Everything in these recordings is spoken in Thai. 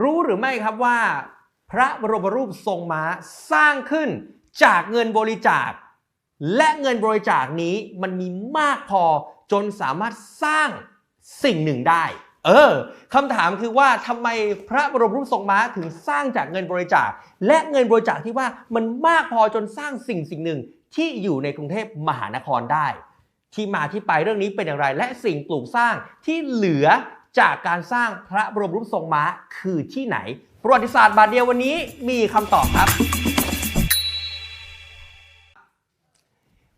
รู้หรือไม่ครับว่า พระบรมรูปทรงม้าสร้างขึ้นจากเงินบริจาค และเงินบริจาคนี้มันมีมากพอจนสามารถสร้างสิ่งหนึ่งได้ เออคำถามคือว่าทำไมพระบรมรูปทรงม้าถึงสร้างจากเงินบริจาค และเงินบริจาคที่ว่ามันมากพอจนสร้างสิ่งสิ่งหนึ่งที่อยู่ในกรุงเทพมหานครได้ ที่มาที่ไปเรื่องนี้เป็นอย่างไร และสิ่งปลูกสร้างที่เหลือ จากการสร้างพระบรมรูปทรงม้าคือที่ไหน ประวัติศาสตร์บาทเดียววันนี้มีคำตอบครับ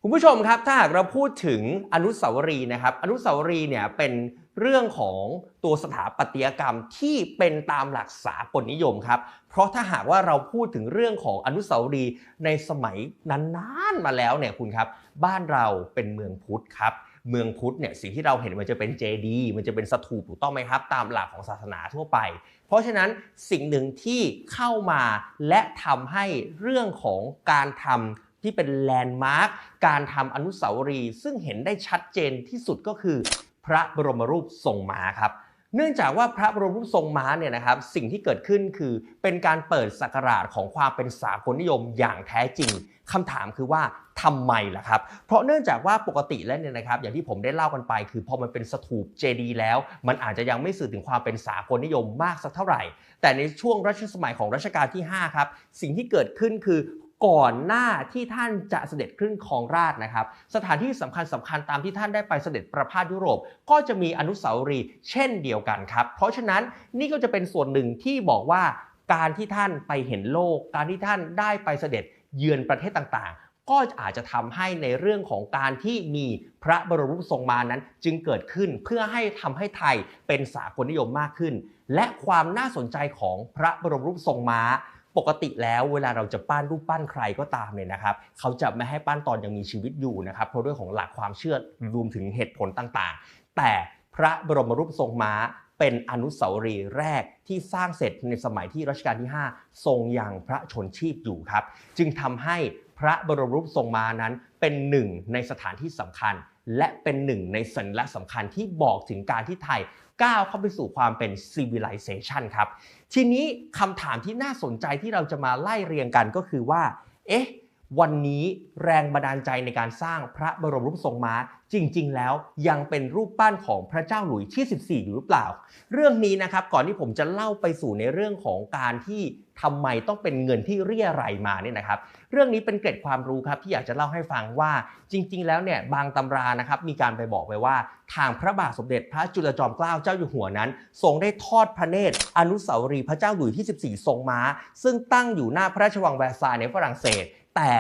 คุณผู้ชมครับถ้าหากเราพูดถึงอนุสาวรีย์นะครับ อนุสาวรีย์เนี่ยเป็นเรื่องของตัวสถาปัตยกรรมที่เป็นตามหลักสากลนิยมครับ เพราะถ้าหากว่าเราพูดถึงเรื่องของอนุสาวรีย์ในสมัยนานๆมาแล้วเนี่ยคุณครับ บ้านเราเป็นเมืองพุทธครับ เมืองพุทธเนี่ยสิ่งที่เราเห็นมันจะเป็นเจดีมันจะเป็นสถูปถูกต้องไหมครับ ตามหลักของศาสนาทั่วไป เพราะฉะนั้นสิ่งหนึ่งที่เข้ามาและทำให้เรื่องของการทำที่เป็นแลนด์มาร์กการทำอนุสาวรีย์ซึ่งเห็นได้ชัดเจนที่สุดก็คือ พระบรมรูปทรงม้าครับ เนื่องจากว่าพระบรมรูปทรงม้าเนี่ยนะครับสิ่งที่เกิดขึ้นคือเป็นการเปิดสักราชของความเป็นสากลนิยมอย่างแท้จริงคำถามคือว่าทำไมล่ะครับ เพราะเนื่องจากว่าปกติแล้วเนี่ยนะครับ อย่างที่ผมได้เล่ากันไป คือพอมันเป็นสถูปเจดีย์แล้ว มันอาจจะยังไม่สื่อถึงความเป็นสากลนิยมมากสักเท่าไหร่ แต่ในช่วงรัชสมัยของรัชกาลที่ 5 ครับ สิ่งที่เกิดขึ้นคือ ก่อนหน้าที่ท่านจะเสด็จขึ้นครองราชนะครับ สถานที่สำคัญสำคัญตามที่ท่านได้ไปเสด็จประพาสยุโรป ก็จะมีอนุสาวรีย์เช่นเดียวกันครับ เพราะฉะนั้นนี่ก็จะเป็นส่วนหนึ่งที่บอกว่าการที่ท่านไปเห็นโลก การที่ท่านได้ไปเสด็จเยือนประเทศต่างๆ ก็อาจจะทำให้ในเรื่องของการที่มีพระบรมรูปทรงมานั้น จึงเกิดขึ้นเพื่อให้ทำให้ไทยเป็นสากลนิยมมากขึ้น และความน่าสนใจของพระบรมรูปทรงม้า ปกติแล้วเวลาเราจะปั้นรูปปั้นใครก็ตามเนี่ยนะครับเขาจะไม่ให้ปั้นตอนยังมีชีวิตอยู่นะครับเพราะเรื่องของหลักความเชื่อรวมถึงเหตุผลต่างๆ แต่พระบรมรูปทรงม้าเป็นอนุสาวรีย์แรกที่สร้างเสร็จในสมัยที่รัชกาลที่ 5 ทรงยังพระชนชีพอยู่ครับ จึงทำให้พระบรมรูปทรงม้านั้นเป็นหนึ่งในสถานที่สำคัญ และเป็นหนึ่งในสัญลักษณ์สำคัญที่บอกถึงการที่ไทย ก้าวเข้าไปสู่ความเป็น civilization ครับ ทีนี้คำถามที่น่าสนใจที่เราจะมาไล่เรียงกันก็คือว่า เอ๊ะ วันนี้แรงบันดาลใจในการสร้างพระบรมรูปทรงม้า จริง ๆ แล้วยังเป็นรูปปั้นของพระเจ้าหลุยที่ 14 อยู่หรือเปล่า เรื่องนี้นะครับก่อนที่ผมจะเล่าไปสู่ในเรื่องของการที่ทำไมต้องเป็นเงินที่เรียรายมาเนี่ยนะครับ เรื่องนี้เป็นเกร็ดความรู้ครับที่อยากจะเล่าให้ฟังว่าจริง ๆ แล้วเนี่ยบางตำรานะครับมีการไปบอกไว้ว่า ทางพระบาทสมเด็จพระจุลจอมเกล้าเจ้าอยู่หัวนั้น ทรงได้ทอดพระเนตร อนุสาวรีย์พระเจ้าหลุยที่ 14 ทรงม้า ซึ่งตั้งอยู่หน้าพระราชวังแวร์ซายในฝรั่งเศส แต่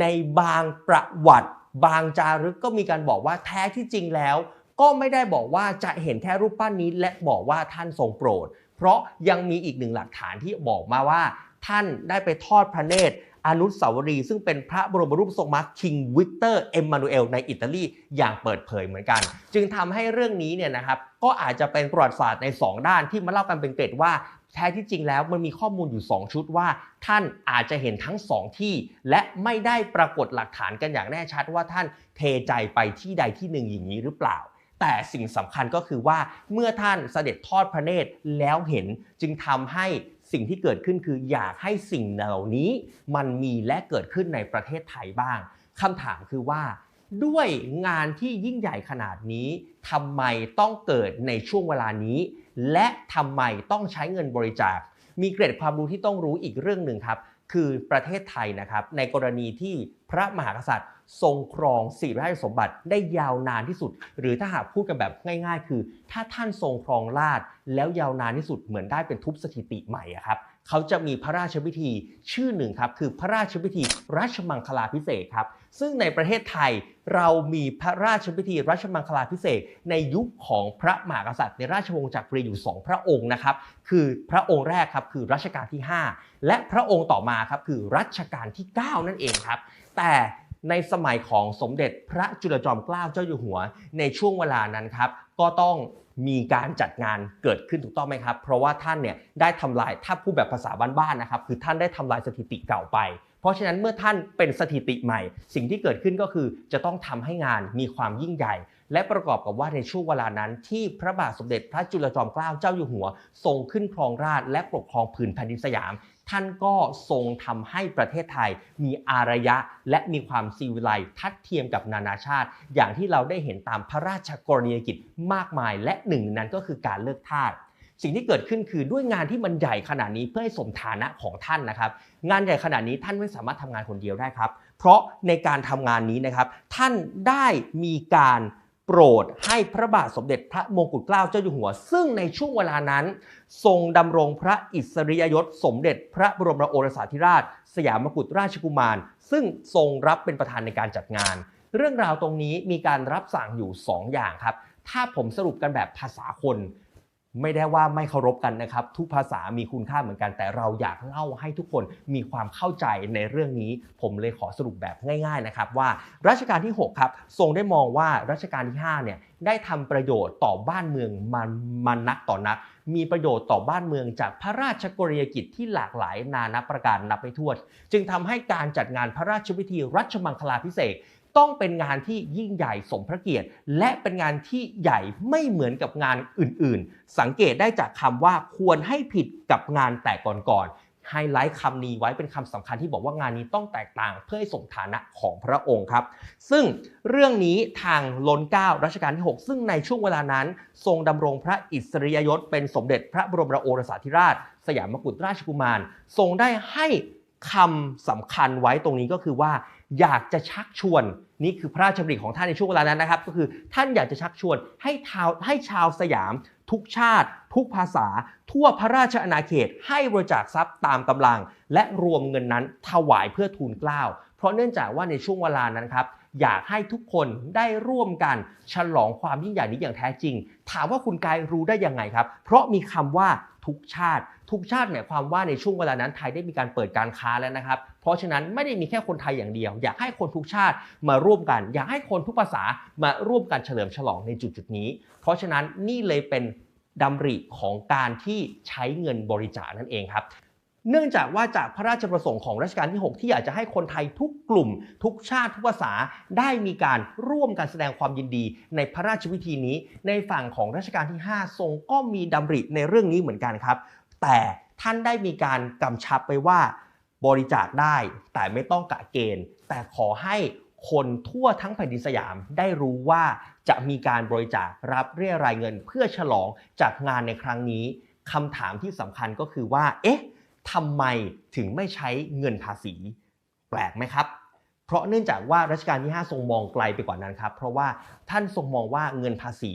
ในบางประวัติ บางจารึกก็มีการบอกว่าแท้ที่จริงแล้ว ก็ไม่ได้บอกว่าจะเห็นแค่รูปปั้นนี้ และบอกว่าท่านทรงโปรด เพราะยังมีอีกหนึ่งหลักฐานที่บอกมาว่า ท่านได้ไปทอดพระเนตรอนุสาวรีย์ซึ่งเป็นพระบรมรูปทรงม้าคิงวิกเตอร์เอ็มมานูเอลในอิตาลีอย่างเปิดเผยเหมือนกัน จึงทำให้เรื่องนี้เนี่ยนะครับก็อาจจะเป็นประวัติศาสตร์ใน 2 ด้านที่มาเล่ากันเป็นเกร็ดว่า แท้ที่จริงแล้วมันมีข้อมูลอยู่ 2 ชุดว่า ท่านอาจจะเห็นทั้ง 2 ที่ และไม่ได้ปรากฏหลักฐานกันอย่างแน่ชัดว่าท่านเทใจไปที่ใดที่หนึ่งอย่างนี้หรือเปล่า แต่สิ่งสำคัญก็คือว่าเมื่อท่านเสด็จทอดพระเนตรแล้วเห็นจึงทำให้สิ่งที่เกิดขึ้นคืออยากให้สิ่งเหล่านี้มันมีและเกิดขึ้นในประเทศไทยบ้างคำถามคือว่า ด้วยงานที่ยิ่งใหญ่ขนาดนี้ทำไมต้องเกิดในช่วงเวลานี้ และทำไมต้องใช้เงินบริจาค มีเกร็ดความรู้ที่ต้องรู้อีกเรื่องหนึ่งครับ คือประเทศไทยนะครับ ในกรณีที่พระมหากษัตริย์ ทรงครองสี่ราชสมบัติได้ยาวนานที่สุด หรือถ้าหากพูดกันแบบง่าย ๆ คือ ถ้าท่านทรงครองราชแล้วยาวนานที่สุดเหมือนได้เป็นทุบสถิติใหม่อะครับ เขาจะมีพระราชพิธีชื่อหนึ่งครับ คือพระราชพิธีรัชมังคลาพิเศษครับ ซึ่งในประเทศไทยเรามีพระราชพิธีรัชมังคลาพิเศษในยุคของพระมหากษัตริย์ในราชวงศ์จักรีอยู่ 2 พระองค์นะครับ คือพระองค์แรกครับคือรัชกาลที่ 5 และพระองค์ต่อมาครับคือรัชกาลที่ 9 นั่นเองครับ แต่ในสมัยของสมเด็จพระจุลจอมเกล้าเจ้าอยู่หัว ในช่วงเวลานั้นครับ ก็ต้อง มีการจัดงานเกิดขึ้นถูกต้องไหมครับ เพราะว่าท่านเนี่ยได้ทำลายถ้าพูดแบบภาษาบ้านๆนะครับ คือท่านได้ทำลายสถิติเก่าไป เพราะฉะนั้นเมื่อท่านเป็นสถิติใหม่ สิ่งที่เกิดขึ้นก็คือจะต้องทำให้งานมีความยิ่งใหญ่ และประกอบกับว่าในช่วงเวลานั้น ที่พระบาทสมเด็จพระจุลจอมเกล้าเจ้าอยู่หัว ทรงขึ้นครองราชและปกครองผืนแผ่นดินสยาม ท่านก็ทรงทำให้ประเทศไทยมีอารยะและมีความซีวิไลซ์ทัดเทียมกับนานาชาติ อย่างที่เราได้เห็นตามพระราชกรณียกิจมากมาย และหนึ่งนนั้นก็คือการเลิกทาสสิ่งที่เกิดขึ้นคือด้วยงานที่มันใหญ่ขนาดนี้เพื่อให้สมฐานะของท่านนะครับ งานใหญ่ขนาดนี้ท่านไม่สามารถทำงานคนเดียวได้ครับ เพราะในการทำงานนี้นะครับ ท่านได้มีการ โปรดให้พระบาทสมเด็จพระมงกุฎเกล้าเจ้าอยู่หัว ซึ่งในช่วงเวลานั้น ทรงดำรงพระอิสริยยศสมเด็จพระบรมโอรสาธิราช สยามกุฎราชกุมาร ซึ่งทรงรับเป็นประธานในการจัดงาน เรื่องราวตรงนี้มีการรับสั่งอยู่ 2 อย่างครับ ถ้าผมสรุปกันแบบภาษาคน ไม่ได้ว่าไม่เคารพกันนะครับ ทุกภาษามีคุณค่าเหมือนกัน แต่เราอยากเล่าให้ทุกคนมีความเข้าใจในเรื่องนี้ ผมเลยขอสรุปแบบง่าย ๆนะครับ ว่ารัชกาลที่ 6 ครับ ทรงได้มองว่ารัชกาลที่ 5 เนี่ยได้ทำประโยชน์ต่อบ้านเมืองมันมันนักต่อนัก มีประโยชน์ต่อบ้านเมืองจากพระราชกรณียกิจที่หลากหลายนานาประการนับไปถ้วจึงทำให้การจัดงานพระราชพิธีรัชมังคลาพิเศษก ต้องเป็นงานที่ยิ่งใหญ่สมพระเกียรติ และเป็นงานที่ใหญ่ไม่เหมือนกับงานอื่นๆ สังเกตได้จากคำว่าควรให้ผิดกับงานแต่ก่อนๆไฮไลท์คำนี้ไว้เป็นคำสำคัญที่บอกว่างานนี้ต้องแตกต่างเพื่อให้สมฐานะของพระองค์ครับ ซึ่งเรื่องนี้ทางล้นเก้ารัชกาลที่ 6 ซึ่งในช่วงเวลานั้น ทรงดำรงพระอิสริยยศเป็นสมเด็จพระบรมโอรสาธิราช สยามกุฎราชกุมาร ทรงได้ให้คำสำคัญไว้ตรงนี้ก็คือว่า อยากจะชักชวน นี่คือพระราชดำริของท่านในช่วงเวลานั้นนะครับ ก็คือท่านอยากจะชักชวนให้ชาวให้ชาวสยาม ทุกชาติ ทุกภาษา ทั่วพระราชอาณาเขต ให้บริจาคทรัพย์ตามกำลัง และรวมเงินนั้นถวายเพื่อทูลเกล้า เพราะเนื่องจากว่าในช่วงเวลานั้นครับอยากให้ทุกคนได้ร่วมกัน ฉลองความยิ่งใหญ่นี้อย่างแท้จริง ถามว่าคุณกายรู้ได้ยังไงครับ เพราะมีคำว่าทุกชาติ ทุกชาติหมายความว่าในช่วงเวลานั้นไทยได้มีการเปิดการค้าแล้วนะครับ เพราะฉะนั้นไม่ได้มีแค่คนไทยอย่างเดียว อยากให้คนทุกชาติมาร่วมกัน อยากให้คนทุกภาษามาร่วมกันเฉลิมฉลองในจุดจุดนี้ เพราะฉะนั้นนี่เลยเป็นดำริของการที่ใช้เงินบริจาคนั่นเองครับเนื่องจากว่าจากพระราชประสงค์ของรัชกาลที่ 6 ที่อยากจะให้คนไทยทุกกลุ่ม ทุกชาติทุกภาษาได้มีการร่วมกันแสดงความยินดี ในพระราชพิธีนี้ ในฝั่งของรัชกาลที่ 5 ทรงก็มีดำริในเรื่องนี้เหมือนกันครับ แต่ท่านได้มีการกำชับไปว่า บริจาคได้ แต่ไม่ต้องกะเกณฑ์ แต่ขอให้คนทั่วทั้งแผ่นดินสยามได้รู้ว่าจะมีการบริจาครับเรียรายเงินเพื่อฉลองจากงานในครั้งนี้คำถามที่สำคัญก็คือว่า เอ๊ะทำไมถึงไม่ใช้เงินภาษี แปลกไหมครับ เพราะเนื่องจากว่ารัชกาลที่ 5 ทรงมองไกลไปกว่านั้นครับ เพราะว่าท่านทรงมองว่าเงินภาษี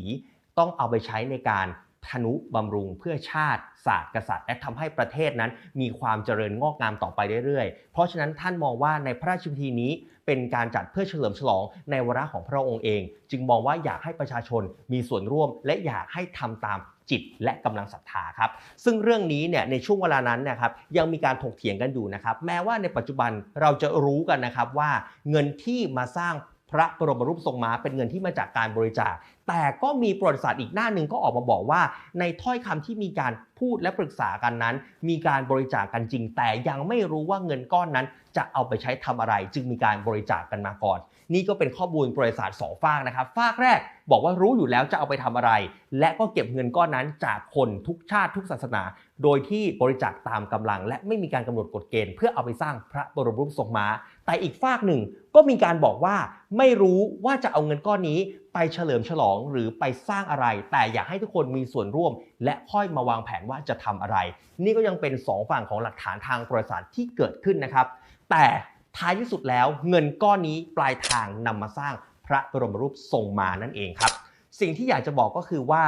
ต้องเอาไปใช้ในการ ทนุบำรุงเพื่อชาติศาสตร์กษัตริย์และทำให้ประเทศนั้นมีความเจริญงอกงามต่อไปเรื่อยๆ เพราะฉะนั้นท่านมองว่าในพระราชพิธีนี้เป็นการจัดเพื่อเฉลิมฉลองในวาระของพระองค์เอง จึงมองว่าอยากให้ประชาชนมีส่วนร่วม และอยากให้ทำตามจิตและกำลังศรัทธาครับ ซึ่งเรื่องนี้เนี่ยในช่วงเวลานั้นนะครับยังมีการถกเถียงกันอยู่นะครับ แม้ว่าในปัจจุบันเราจะรู้กันนะครับว่าเงินที่มาสร้าง พระบรมรูปทรงม้าเป็นเงินที่มาจากการบริจาค แต่ก็มีประวัติศาสตร์อีกหน้าหนึ่งก็ออกมาบอกว่า ในถ้อยคำที่มีการพูดและปรึกษากันนั้น มีการบริจาคกันจริง แต่ยังไม่รู้ว่าเงินก้อนนั้นจะเอาไปใช้ทำอะไร จึงมีการบริจาคกันมาก่อน นี่ก็เป็นข้อมูลประวัติศาสองฝากนะครับฝากแรกบอกว่ารู้อยู่แล้วจะเอาไปทำอะไร และก็เก็บเงินก้อนนั้นจากคนทุกชาติทุกศาสนา โดยที่บริจาคตามกำลัง และไม่มีการกำหนดกฎเกณฑ์เพื่อเอาไปสร้างพระบรมรูปทรงม้า แต่อีกฝากหนึ่งก็มีการบอกว่าไม่รู้ว่าจะเอาเงินก้อนนี้ไปเฉลิมฉลองหรือไปสร้างอะไร แต่อยากให้ทุกคนมีส่วนร่วม และค่อยมาวางแผนว่าจะทำอะไร นี่ก็ยังเป็นสองฝั่งของหลักฐานทางประวัติศาสตร์ที่เกิดขึ้นนะครับ แต่ ท้ายที่สุดแล้วเงินก้อนนี้ปลายทางนำมาสร้างพระบรมรูปทรงมานั่นเองครับ สิ่งที่อยากจะบอกก็คือว่า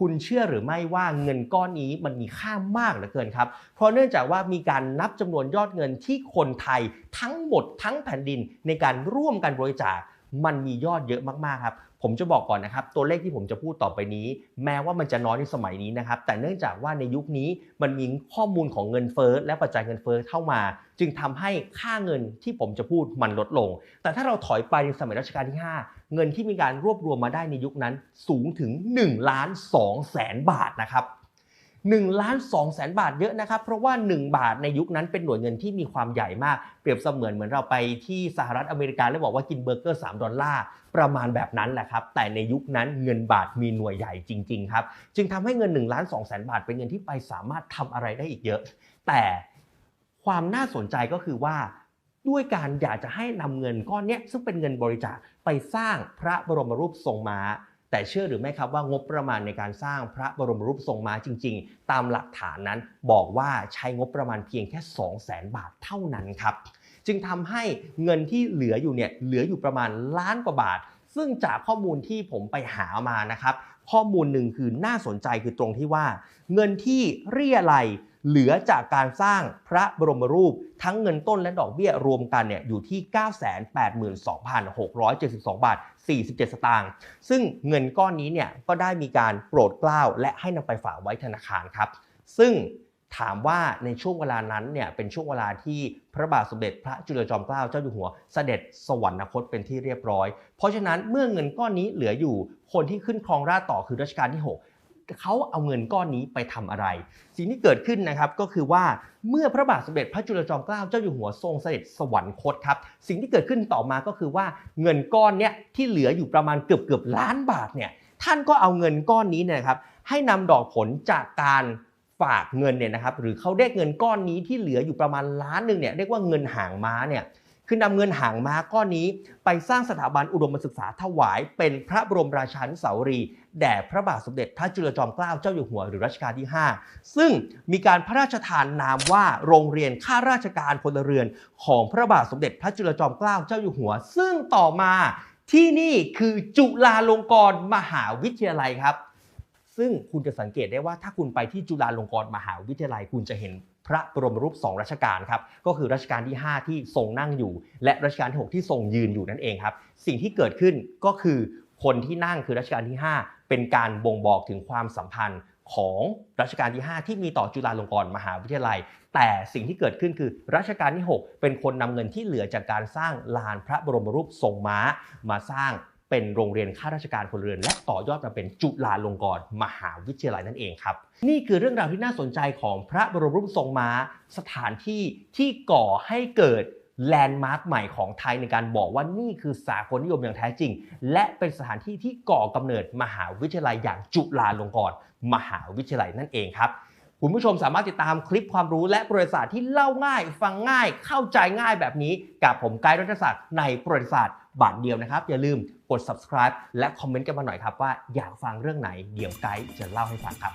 คุณเชื่อหรือไม่ว่าเงินก้อนนี้มันมีค่ามากเหลือเกินครับ เพราะเนื่องจากว่ามีการนับจำนวนยอดเงินที่คนไทยทั้งหมดทั้งแผ่นดินในการร่วมกันบริจาค มันมียอดเยอะมากๆครับ ผมจะบอกก่อนนะครับ ตัวเลขที่ผมจะพูดต่อไปนี้ แม้ว่ามันจะน้อยในสมัยนี้นะครับ แต่เนื่องจากว่าในยุคนี้มันมีข้อมูลของเงินเฟ้อและปัจจัยเงินเฟ้อเข้ามา จึงทำให้ค่าเงินที่ผมจะพูดมันลดลง แต่ถ้าเราถอยไปในสมัยรัชกาลที่ 5 เงินที่มีการรวบรวมมาได้ในยุคนั้นสูงถึง1ล้าน2แสนบาทนะครับ1ล้าน2แสนบาทเยอะนะครับ เพราะว่า 1 บาทในยุคนั้นเป็นหน่วยเงินที่มีความใหญ่มาก เปรียบเสมือนเหมือนเราไปที่สหรัฐอเมริกาแล้วบอกว่ากินเบอร์เกอร์ 3 ดอลลาร์ ประมาณแบบนั้นแหละครับ แต่ในยุคนั้นเงินบาทมีหน่วยใหญ่จริง ๆ ครับ จึงทำให้เงิน1ล้าน2แสนบาทเป็นเงินที่ไปสามารถทำอะไรได้อีกเยอะ แต่ ความน่าสนใจก็คือว่า ด้วยการอยากจะให้นำเงินก้อนนี้ซึ่งเป็นเงินบริจาคไปสร้างพระบรมรูปทรงม้า แต่เชื่อหรือไม่ครับว่างบประมาณในการสร้างพระบรมรูปทรงม้าจริง ๆ ตามหลักฐานนั้นบอกว่าใช้งบประมาณเพียงแค่ 2 0 0แสนบาทเท่านั้นครับจึงทำให้เงินที่เหลืออยู่เนี่ยเหลืออยู่ประมาณล้านกว่าบาท ซึ่งจากข้อมูลที่ผมไปหามานะครับ ข้อมูลหนึ่งคือน่าสนใจคือตรงที่ว่า เงินที่เรียอะไรย เหลือจากการสร้างพระบรมรูปทั้งเงินต้นและดอกเบี้ยรวมกันเนี่ยอยู่ที่ 982,672 บาท 47 สตางค์ซึ่งเงินก้อนนี้เนี่ยก็ได้มีการโปรดเกล้าและให้นำไปฝากไว้ธนาคารครับ ซึ่งถามว่าในช่วงเวลานั้นเนี่ยเป็นช่วงเวลาที่พระบาทสมเด็จพระจุลจอมเกล้าเจ้าอยู่หัวเสด็จสวรรคตเป็นที่เรียบร้อย เพราะฉะนั้นเมื่อเงินก้อนนี้เหลืออยู่คนที่ขึ้นครองราชต่อคือรัชกาลที่ 6 เขาเอาเงินก้อนนี้ไปทำอะไร สิ่งที่เกิดขึ้นนะครับก็คือว่าเมื่อพระบาทสมเด็จพระจุลจอมเกล้าเจ้าอยู่หัวทรงเสด็จสวรรคตครับ สิ่งที่เกิดขึ้นต่อมาก็คือว่าเงินก้อนเนี้ยที่เหลืออยู่ประมาณเกือบเกือบล้านบาทเนี่ยท่านก็เอาเงินก้อนนี้เนี่ยนะครับให้นำดอกผลจากการฝากเงินเนี่ยนะครับหรือเขาเรียกเงินก้อนนี้ที่เหลืออยู่ประมาณล้านหนึ่งเนี่ยเรียกว่าเงินหางม้าเนี่ย คือนำเงินหางม้าก้อนนี้ ไปสร้างสถาบันอุดมศึกษาถวาย เป็นพระบรมราชานุสาวรีย์แด่พระบาทสมเด็จพระจุลจอมเกล้าเจ้าอยู่หัวหรือรัชกาลที่ 5 ซึ่งมีการพระราชทานนามว่าโรงเรียนข้าราชการพลเรือน ของพระบาทสมเด็จพระจุลจอมเกล้าเจ้าอยู่หัว ซึ่งต่อมาที่นี่คือจุฬาลงกรณ์มหาวิทยาลัยครับ ซึ่งคุณจะสังเกตได้ว่าถ้าคุณไปที่จุฬาลงกรณ์มหาวิทยาลัย คุณจะเห็น ระบรมรูปสองรัชกาลครับก็คือรัชกาลที่ 5 ที่ทรงนั่งอยู่ และรัชกาลที่ 6 ที่ทรงยืนอยู่นั่นเองครับสิ่งที่เกิดขึ้นก็คือคนที่นั่งคือรัชกาลที่ 5 เป็นการบ่งบอกถึงความสัมพันธ์ของรัชกาลที่ 5 ที่มีต่อจุฬาลงกรณ์มหาวิทยาลัย แต่สิ่งที่เกิดขึ้นคือรัชกาลที่ 6 เป็นคนนำเงินที่เหลือจากการสร้างลานพระบรมรูปทรงม้ามาสร้าง เป็นโรงเรียนข้าราชการพลเรือน และต่อยอดมาเป็นจุฬาลงกรณ์มหาวิทยาลัยนั่นเองครับ นี่คือเรื่องราวที่น่าสนใจของพระบรมรูปทรงม้า สถานที่ที่ก่อให้เกิดแลนด์มาร์คใหม่ของไทยในการบอกว่านี่คือสากลนิยมอย่างแท้จริง และเป็นสถานที่ที่ก่อกำเนิดมหาวิทยาลัยอย่างจุฬาลงกรณ์มหาวิทยาลัยนั่นเองครับคุณผู้ชมสามารถติดตามคลิปความรู้และประวัติศาสตร์ที่เล่าง่าย ฟังง่าย เข้าใจง่ายแบบนี้ กับผมไกด์รัฐศาสตร์ในประวัติศาสตร์ บาทเดียวนะครับ อย่าลืมกด subscribe และคอมเมนต์กันมาหน่อยครับว่าอยากฟังเรื่องไหนเดี๋ยวไกด์จะเล่าให้ฟังครับ